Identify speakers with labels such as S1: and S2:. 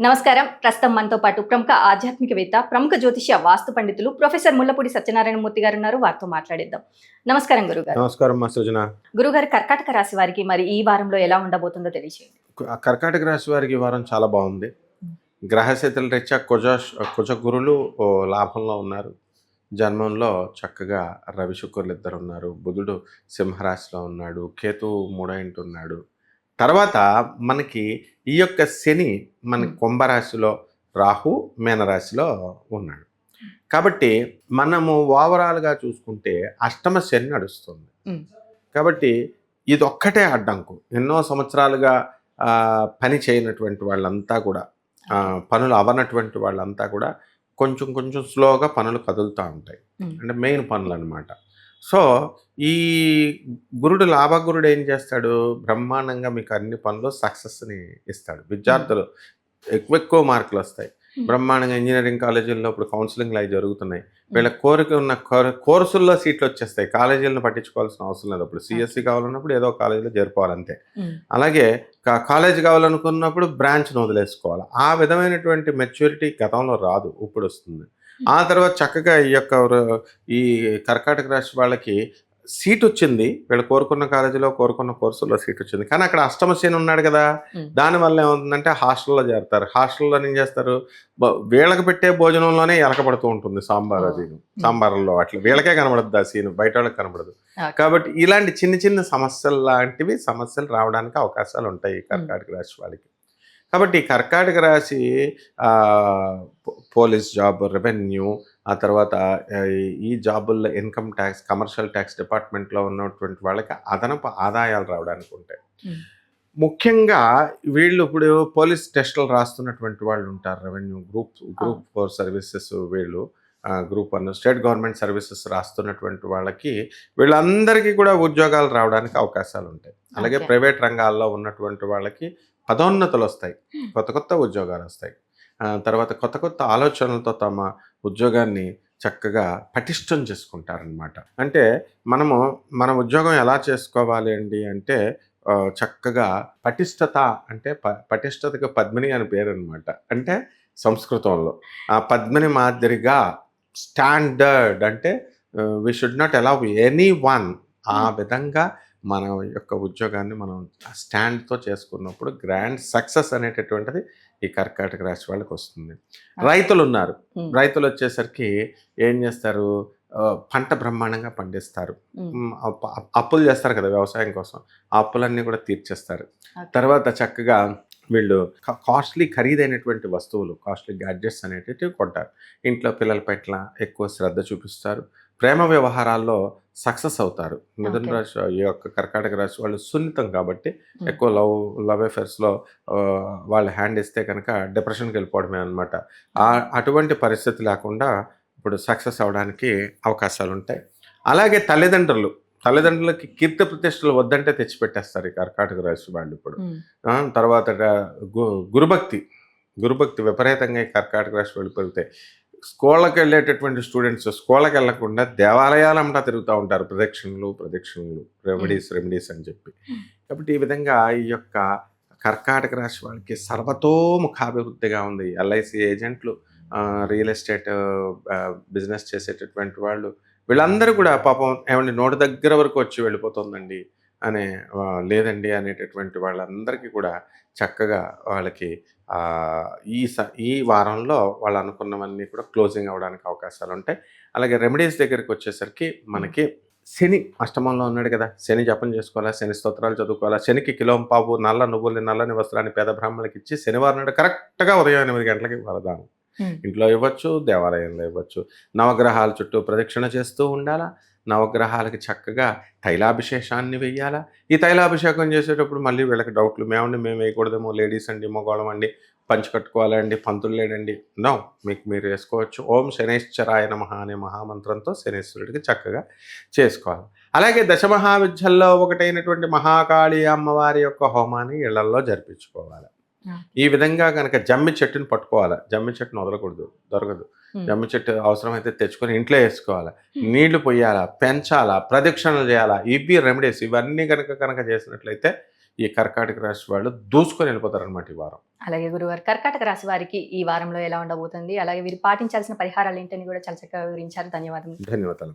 S1: నమస్కారం. ప్రస్తుతం మనతో పాటు ప్రముఖ ఆధ్యాత్మికవేత్త ప్రముఖ జ్యోతిష్య వాస్తు పండితులు ప్రొఫెసర్ ముల్లపూడి సత్యనారాయణ మూర్తి గారు ఉన్నారు. వారితో మాట్లాడిద్దాం. నమస్కారం గురుగారు.
S2: నమస్కారం మా సృజన
S1: గురుగారు కర్కాటక రాశి వారికి మరి ఈ వారంలో ఎలా ఉండబోతుందో తెలియజేయండి
S2: కర్కాటక రాశి వారికి ఈ వారం చాలా బాగుంది. గ్రహస్థితుల రీత్యా కుజ కుజ గురులు లాభంలో ఉన్నారు. జన్మంలో చక్కగా రవి శుక్రులు ఇద్దరు ఉన్నారు బుధుడు సింహరాశిలో ఉన్నాడు. కేతు మూడో ఇంటి ఉన్నాడు తర్వాత మనకి ఈ యొక్క శని మన. కుంభరాశిలో రాహు మీనరాశిలో ఉన్నాడు కాబట్టి మనము ఓవరాల్గా చూసుకుంటే అష్టమ శని నడుస్తుంది. కాబట్టి ఇది ఒక్కటే అడ్డంకు ఎన్నో సంవత్సరాలుగా పని చేయనటువంటి వాళ్ళంతా కూడా పనులు అవనటువంటి వాళ్ళంతా కూడా కొంచెం కొంచెం స్లోగా పనులు కదులుతూ ఉంటాయి. అంటే మెయిన్ పనులు అనమాట సో ఈ గురుడు లాభగురుడు ఏం చేస్తాడు? బ్రహ్మాండంగా మీకు అన్ని పనులు సక్సెస్ని ఇస్తాడు. విద్యార్థులు ఎక్కువ ఎక్కువ మార్కులు వస్తాయి.
S1: Hmm.
S2: బ్రహ్మాండంగా ఇంజనీరింగ్ కాలేజీల్లో ఇప్పుడు కౌన్సిలింగ్లు అవి జరుగుతున్నాయి. వీళ్ళ కోరిక ఉన్న కోర- కోర్సుల్లో సీట్లు వచ్చేస్తాయి. కాలేజీలను పట్టించుకోవాల్సిన అవసరం లేదు. అప్పుడు సిఎస్సి కావాలన్నప్పుడు ఏదో కాలేజీలో చేరుకోవాలంతే. అలాగే కా- కాలేజ్ కావాలనుకున్నప్పుడు బ్రాంచ్ను వదిలేసుకోవాలి. ఆ విధమైనటువంటి మెచ్యూరిటీ గతంలో రాదు. ఇప్పుడు వస్తుంది. ఆ తర్వాత చక్కగా ఈ యొక్క ఈ కర్కాటక రాశి వాళ్ళకి సీట్ వచ్చింది. వీళ్ళు కోరుకున్న కాలేజీలో కోరుకున్న కోర్సుల్లో సీట్ వచ్చింది. కానీ అక్కడ అష్టమ శని ఉన్నాడు కదా. దానివల్ల ఏమవుతుందంటే హాస్టల్లో చేరుతారు. హాస్టల్లో ఏం చేస్తారు? వీళ్ళకి పెట్టే భోజనంలోనే ఎలకబడుతూ ఉంటుంది సాంబార్ అది సాంబార్లో అట్లా వీళ్ళకే కనబడదు ఆ సీన్. బయట వాళ్ళకి కనబడదు. కాబట్టి ఇలాంటి చిన్న చిన్న సమస్యలు లాంటివి సమస్యలు రావడానికి అవకాశాలు ఉంటాయి కర్కాటక రాశి వాళ్ళకి. కాబట్టి కర్కాటక రాశి పోలీస్ జాబ్ రెవెన్యూ ఆ తర్వాత ఈ- జాబుల్లో ఇన్కమ్ ట్యాక్స్ కమర్షియల్ ట్యాక్స్ డిపార్ట్మెంట్లో ఉన్నటువంటి వాళ్ళకి అదనపు ఆదాయాలు రావడానికి ఉంటాయి. ముఖ్యంగా వీళ్ళు ఇప్పుడు పోలీస్ టెస్టులు రాస్తున్నటువంటి వాళ్ళు ఉంటారు revenue group group four services వీళ్ళు. Group one state government services రాస్తున్నటువంటి వాళ్ళకి వీళ్ళందరికీ కూడా ఉద్యోగాలు రావడానికి అవకాశాలు ఉంటాయి. అలాగే. ప్రైవేట్ రంగాల్లో ఉన్నటువంటి వాళ్ళకి పదోన్నతులు వస్తాయి. కొత్త కొత్త ఉద్యోగాలు వస్తాయి. తర్వాత కొత్త కొత్త ఆలోచనలతో తమ ఉద్యోగాన్ని చక్కగా పటిష్టం చేసుకుంటారనమాట అంటే మనము మన ఉద్యోగం ఎలా చేసుకోవాలి అండి అంటే చక్కగా పటిష్టత అంటే ప పటిష్టతకు పద్మిని అని పేరు అనమాట అంటే సంస్కృతంలో. ఆ పద్మిని మాదిరిగా స్టాండర్డ్ అంటే we should not allow anyone ఆ
S1: Hmm.
S2: విధంగా మన యొక్క ఉద్యోగాన్ని మనం స్టాండ్తో చేసుకున్నప్పుడు గ్రాండ్ సక్సెస్ అనేటటువంటిది ఈ కర్కాటక రాశి వాళ్ళకి వస్తుంది. రైతులు ఉన్నారు.
S1: ఉమ్,
S2: రైతులు వచ్చేసరికి ఏం చేస్తారు? పంట బ్రహ్మాండంగా పండిస్తారు. అప్- అప్పులు చేస్తారు కదా వ్యవసాయం కోసం. ఆ అప్పులన్నీ కూడా తీర్చేస్తారు. తర్వాత చక్కగా వీళ్ళు కాస్ట్లీ ఖరీదైనటువంటి వస్తువులు కాస్ట్లీ గ్యాడ్జెట్స్ అనేటివి కొంటారు. ఇంట్లో పిల్లల పట్ల ఎక్కువ శ్రద్ధ చూపిస్తారు. ప్రేమ వ్యవహారాల్లో సక్సెస్ అవుతారు. మిథున. రాశి ఈ యొక్క కర్కాటక రాశి వాళ్ళు సున్నితం కాబట్టి. ఎక్కువ లవ్ లవ్ అఫేర్స్లో వాళ్ళు హ్యాండ్ ఇస్తే కనుక డిప్రెషన్కి వెళ్ళిపోవడమే అనమాట అటువంటి పరిస్థితి లేకుండా ఇప్పుడు సక్సెస్ అవడానికి అవకాశాలు ఉంటాయి అలాగే తల్లిదండ్రులు తల్లిదండ్రులకి కీర్తి ప్రతిష్టలు వద్దంటే తెచ్చిపెట్టేస్తారు ఈ కర్కాటక రాశి వాళ్ళు ఇప్పుడు. తర్వాత గురుభక్తి. గురుభక్తి విపరీతంగా ఈ కర్కాటక రాశి వాళ్ళు పెరుగుతాయి స్కూళ్ళకి వెళ్ళేటటువంటి స్టూడెంట్స్ స్కూళ్ళకి వెళ్ళకుండా దేవాలయాలంటా తిరుగుతూ ఉంటారు. ప్రదక్షిణలు ప్రదక్షిణలు రెమెడీస్ రెమెడీస్ అని చెప్పి. కాబట్టి ఈ విధంగా ఈ యొక్క కర్కాటక రాశి వాళ్ళకి సర్వతోముఖాభివృద్ధిగా ఉంది. ఎల్ఐసి ఏజెంట్లు రియల్ ఎస్టేట్ బిజినెస్ చేసేటటువంటి వాళ్ళు వీళ్ళందరూ కూడా పాపం ఏమండి నోటి దగ్గర వరకు వచ్చి వెళ్ళిపోతుందండి అనే లేదండి అనేటటువంటి వాళ్ళందరికీ కూడా చక్కగా వాళ్ళకి ఈ స ఈ వారంలో వాళ్ళు అనుకున్నవన్నీ కూడా క్లోజింగ్ అవ్వడానికి అవకాశాలు ఉంటాయి. అలాగే రెమెడీస్ దగ్గరికి వచ్చేసరికి మనకి శని అష్టమంలో ఉన్నాడు కదా శని జపం చేసుకోవాలా శని స్తోత్రాలు చదువుకోవాలా శనికి కిలోం పావు నల్ల నువ్వుల్ని నల్లని వస్త్రాన్ని పేద బ్రాహ్మణులకి ఇచ్చి శనివారం నాడు కరెక్ట్గా ఉదయం ఎనిమిది గంటలకి వరదానం. ఇంట్లో ఇవ్వచ్చు దేవాలయంలో ఇవ్వచ్చు. నవగ్రహాల చుట్టూ ప్రదక్షిణ చేస్తూ ఉండాలా? నవగ్రహాలకి చక్కగా తైలాభిషేకాన్ని వెయ్యాలా? ఈ తైలాభిషేకం చేసేటప్పుడు మళ్ళీ వీళ్ళకి డౌట్లు మేమండి మేము వేయకూడదేమో లేడీస్ అండి మగవాళ్ళం అండి పంచి కట్టుకోవాలండి పంతులు లేడండి. నో మీకు మీరు వేసుకోవచ్చు. ఓం శనేశ్వరాయ నమః అనే మహామంత్రంతో శనేశ్వరుడికి చక్కగా చేసుకోవాలి. అలాగే దశమహావిద్యల్లో ఒకటైనటువంటి మహాకాళి అమ్మవారి యొక్క హోమాన్ని ఇళ్ళల్లో జరిపించుకోవాలి. ఈ విధంగా కనుక జమ్మి చెట్టుని పట్టుకోవాలి? జమ్మి చెట్టును వదలకూడదు దొరకదు. జమ్మి చెట్టు అవసరమైతే తెచ్చుకొని ఇంట్లో వేసుకోవాలా? నీళ్ళు పొయ్యాలా పెంచాలా? ప్రదక్షిణలు చేయాలా? ఇవి రెమెడీస్ ఇవన్నీ కనుక కనుక చేసినట్లయితే ఈ కర్కాటక రాశి వాళ్ళు దూసుకొని వెళ్ళిపోతారు అనమాట ఈ వారం.
S1: అలాగే గురుగారు కర్కాటక రాశి వారికి ఈ వారంలో ఎలా ఉండబోతుంది? అలాగే వీరు పాటించాల్సిన పరిహారాలు ఏంటని కూడా చాలా చక్కగా వివరించారు. ధన్యవాదములు.
S2: ధన్యవాదాలు.